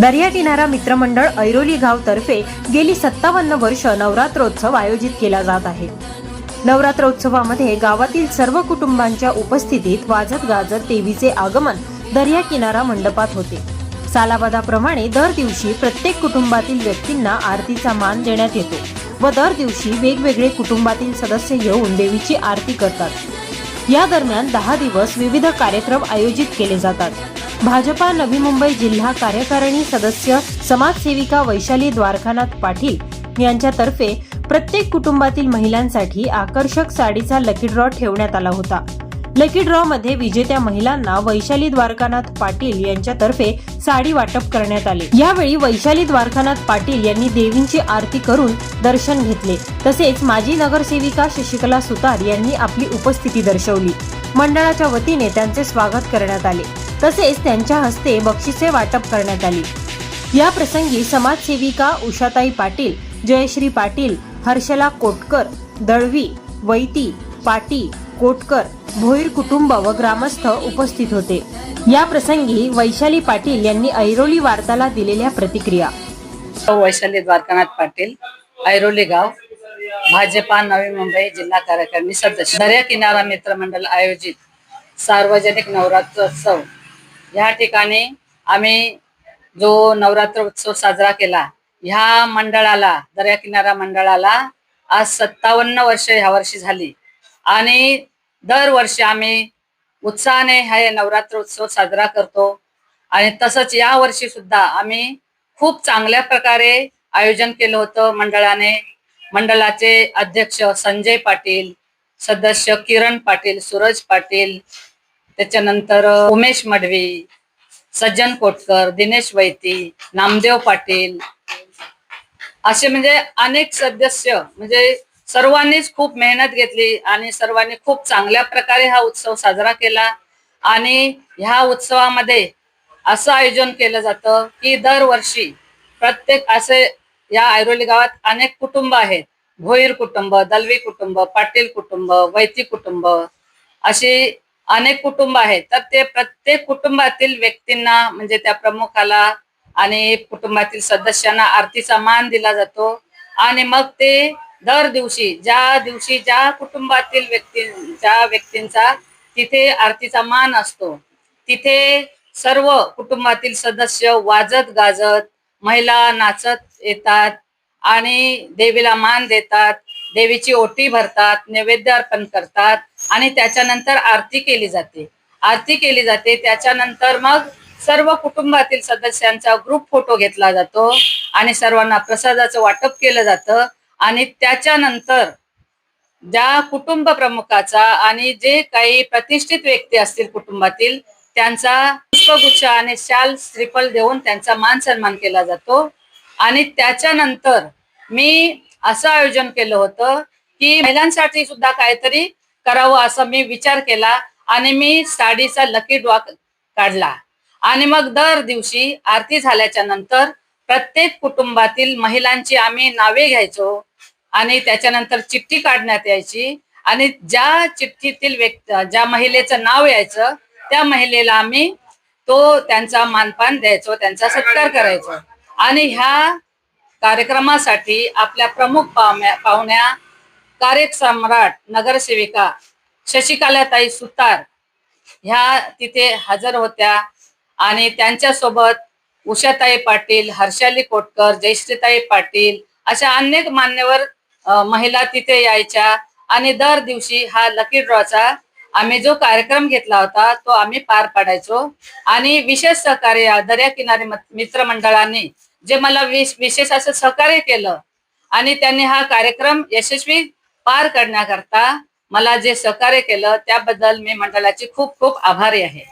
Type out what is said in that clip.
किनारा मित्रमंडळ ऐरोली गाव तर्फे गेली सत्तावन्न वर्ष नवरात्रोत्सव आयोजित केला जात आहे. नवरात्रोत्सवामध्ये गावातील सर्व कुटुंबांच्या उपस्थितीत वाजत गाजत देवीचे आगमन दर्या किनारा मंडपात होते. सालाबादाप्रमाणे दर दिवशी प्रत्येक कुटुंबातील व्यक्तींना आरतीचा मान देण्यात येतो व दर दिवशी वेगवेगळे कुटुंबातील सदस्य येऊन देवीची आरती करतात. या दरम्यान दहा दिवस विविध कार्यक्रम आयोजित केले जातात. भाजपा नवी मुंबई जिल्हा कार्यकारिणी सदस्य समाजसेविका वैशाली द्वारकानाथ पाटील यांच्यातर्फे प्रत्येक कुटुंबातील महिलांसाठी आकर्षक साडीचा लकी ड्रॉ ठेवण्यात आला होता. लकी ड्रॉ मध्ये विजेत्या महिलांना वैशाली द्वारकानाथ पाटील यांच्यातर्फे साडी वाटप करण्यात आले. यावेळी वैशाली द्वारकानाथ पाटील यांनी देवींची आरती करून दर्शन घेतले. तसेच माजी नगरसेविका शशिकला सुतार यांनी आपली उपस्थिती दर्शवली. मंडळाच्या वतीने त्यांचे स्वागत करण्यात आले. तसेच त्यांच्या हस्ते बक्षिसे वाटप करण्यात आली. या प्रसंगी समाजसेविका उषाताई पाटील जयश्री पाटील हर्षला कोटकर दळवी वैती पाटी कोटकर भोईर कुटुंब व ग्रामस्थ उपस्थित होते. या प्रसंगी वैशाली पाटील यांनी ऐरोली वार्ताला दिलेल्या प्रतिक्रिया. वैशाली द्वारकानाथ पाटील ऐरोली गाव भाजपा नवी मुंबई जिल्हा कार्यकारिणी सदस्य. दर्या किनारा मित्र मंडळ आयोजित सार्वजनिक नवरात्रोत्सव या ठिकाणी आम्ही जो नवरात्र उत्सव साजरा केला ह्या मंडळाला दर्या किनारा मंडळाला आज सत्तावन्न वर्ष ह्या वर्षी झाली. आणि दरवर्षी आम्ही उत्साहाने हा नवरात्र उत्सव साजरा करतो. आणि तसंच या वर्षी सुद्धा आम्ही खूप चांगल्या प्रकारे आयोजन केलं होतं मंडळाने. मंडळाचे अध्यक्ष संजय पाटील सदस्य किरण पाटील सूरज पाटील त्याच्यानंतर उमेश मडवी सज्जन कोटकर दिनेश वैती नामदेव पाटील असे म्हणजे अनेक सदस्य म्हणजे सर्वांनीच खूप मेहनत घेतली आणि सर्वांनी खूप चांगल्या प्रकारे हा उत्सव साजरा केला आणि ह्या उत्सवामध्ये असं आयोजन केलं जातं की दरवर्षी प्रत्येक असे या ऐरोली गावात अनेक कुटुंब आहेत. भोईर कुटुंब दलवी कुटुंब पाटील कुटुंब वैती कुटुंब अशी अनेक कुटुंब आहेत. तर ते प्रत्येक कुटुंबातील व्यक्तींना म्हणजे त्या प्रमुखाला आणि कुटुंबातील सदस्यांना आरतीचा मान दिला जातो. आणि मग ते दर दिवशी ज्या दिवशी ज्या कुटुंबातील व्यक्ती ज्या व्यक्तींचा तिथे आरतीचा मान असतो तिथे सर्व कुटुंबातील सदस्य वाजत गाजत महिला नाचत येतात आणि देवीला मान देतात. देवीची ओटी भरतात नैवेद्य अर्पण करतात आणि त्याच्यानंतर आरती केली जाते. आरती केली जाते त्याच्यानंतर मग सर्व कुटुंबातील सदस्यांचा ग्रुप फोटो घेतला जातो आणि सर्वांना प्रसादाचं वाटप केलं जातं आणि त्याच्यानंतर ज्या कुटुंब प्रमुखाचा आणि जे काही प्रतिष्ठित व्यक्ती असतील कुटुंबातील त्यांचा पुष्पगुच्छ आणि शाल श्रीफल देऊन त्यांचा मान सन्मान केला जातो. आणि त्याच्यानंतर मी असं आयोजन केलं होतं की महिलांसाठी सुद्धा काहीतरी करावं असं मी विचार केला आणि मी साडीचा लकी डॉक काढला. आणि मग दर दिवशी आरती झाल्याच्यानंतर प्रत्येक कुटुंबातील महिलांची आम्ही नावे घ्यायचो आणि त्याच्यानंतर चिठ्ठी काढण्यात यायची आणि ज्या चिठ्ठीतील व्यक्ती ज्या महिलेचं नाव यायचं त्या महिलेला आम्ही तो त्यांचा मानपान द्यायचो त्यांचा सत्कार करायचो. आणि ह्या कार्यक्रमासाठी आपल्या प्रमुख पाहुण्या पाहुण्या कार्यसम्राट नगरसेविका शशिकालाताई सुतार ह्या तिथे हजर होत्या आणि त्यांच्यासोबत उषाताई पाटील हर्षाली कोटकर जयश्रीताई पाटील अशा अनेक मान्यवर महिला तिथे यायच्या आणि दर दिवशी हा लकी ड्रॉचा आम्ही जो कार्यक्रम घेतला होता तो आम्ही पार पाडायचो. आणि विशेष सहकार्य दर्या मित्रमंडळांनी जे मला विशेष असं सहकार्य केलं आणि त्यांनी हा कार्यक्रम यशस्वी पार करण्याकरता मला जे सहकार्य केलं त्याबद्दल मी मंडळाची खूप खूप आभारी आहे.